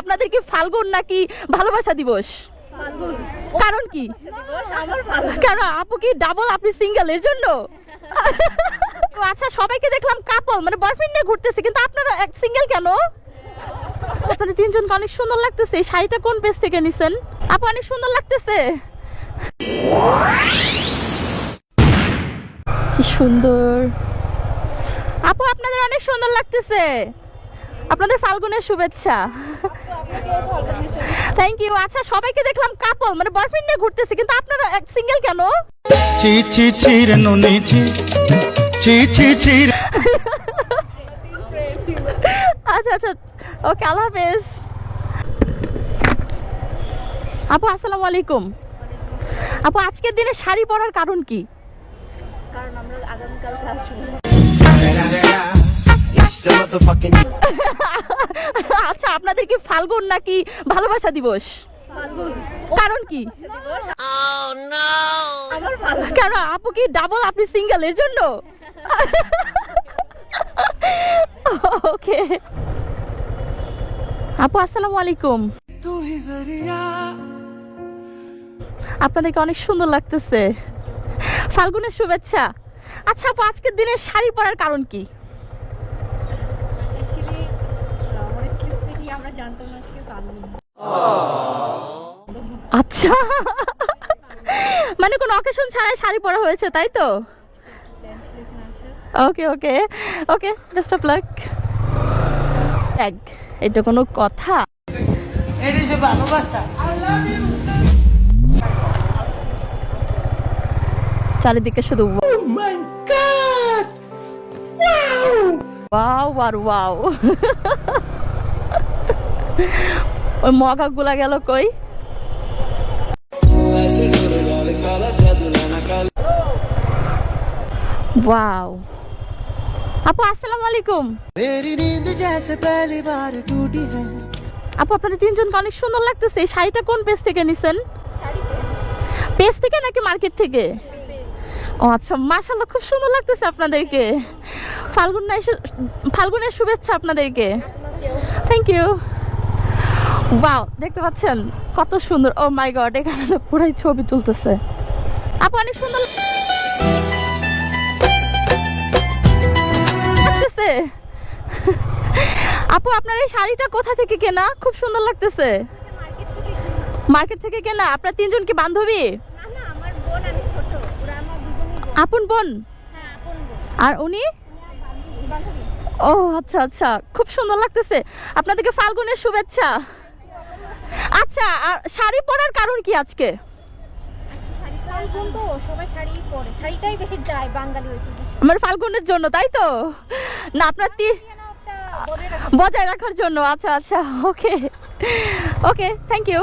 আপনাদের কি ফাল্গুন নাকি ভালোবাসা দিবস? কারণ কি? কেন আপু কি ডাবল আপনি সিঙ্গেল এর জন্য? আচ্ছা সবাইকে দেখলাম কাপল মানে বয়ফ্রেন্ড নিয়ে ঘুরতেছে কিন্তু আপনারা এক সিঙ্গেল কেন? আপনাদের তিনজনকে অনেক সুন্দর লাগতেছে। এই শাড়িটা কোন পেজ থেকে নিছেন? আপু অনেক সুন্দর লাগতেছে। কি সুন্দর। আপু আপনাদের অনেক সুন্দর লাগতেছে। আপনাদের ফাল্গুনের শুভেচ্ছা। থ্যাংক ইউ আচ্ছা সবাইকে দেখলাম কাপল মানে বয়ফ্রেন্ড নিয়ে ঘুরতেছে কিন্তু আপনারা সিঙ্গেল কেন? চি চি চির নুনি চি চি চি চির আচ্ছা আচ্ছা ওকে আল্লাহ হাফেজ। আপু আসসালামু আলাইকুম। আপু আজকের দিনে শাড়ি পরার কারণ কি? কারণ আমরা আগামীকাল আসব আচ্ছা আপনাদের কি ফাল্গুন নাকি ভালোবাসা দিবস? কারণ কি? কেন আপু কি ডাবল আপনি সিঙ্গেল এর জন্য? ওকে আপু আসসালামু আলাইকুম। আপনাদেরকে অনেক সুন্দর লাগতেছে। ফাল্গুনের শুভেচ্ছা। আচ্ছা আপু আজকের দিনে শাড়ি পরার কারণ কি অ্যাকচুয়ালি আমার এক্সপিরিয়েন্স থেকে আমরা জানতাম না আজকে ফাল্গুন আচ্ছা। মানে কোনো অকেশন ছাড়াই শাড়ি পরা হয়েছে তাই তো? Okay okay okay best of luck এক এটা কোনো কথা। এটা যে ভালোবাসা। চারিদিকে শুধু ওয়াও আর ওয়াও ওই মগা গুলা গেল কই ওয়াও আপু আসসালামু আলাইকুম मेरी नींद जैसे पहली बार टूटी है আপু আপনাদের তিনজনকে অনেক সুন্দর লাগতেছে এই শাড়িটা কোন পেজ থেকে নিছেন পেজ থেকে নাকি মার্কেট থেকে ও আচ্ছা মাশাল্লাহ খুব সুন্দর লাগতেছে আপনাদেরকে ফাল্গুন নাই- ফাল্গুনের শুভেচ্ছা আপনাদেরকে থ্যাংক ইউ ওয়াও দেখতে পাচ্ছেন? কত সুন্দর। ও মাই গড এখানে পুরাই ছবি তুলতেছে। আপু, অনেক সুন্দর আপু, আপনার এই শাড়িটা কোথা থেকে কেনা? খুব সুন্দর লাগতেছে। মার্কেট থেকে কেনা। আপনার তিনজন কি বান্ধবী? আপন বোন? আর উনি? ও আচ্ছা আচ্ছা। খুব সুন্দর লাগতেছে। আপনাদেরকে ফাল্গুনের শুভেচ্ছা। আচ্ছা শাড়ি পরার কারণ কি আজকে? আমার ফাল্গুনের জন্য, তাই তো? না, আপনার বজায় রাখার জন্য আচ্ছা আচ্ছা ওকে ওকে থ্যাংক ইউ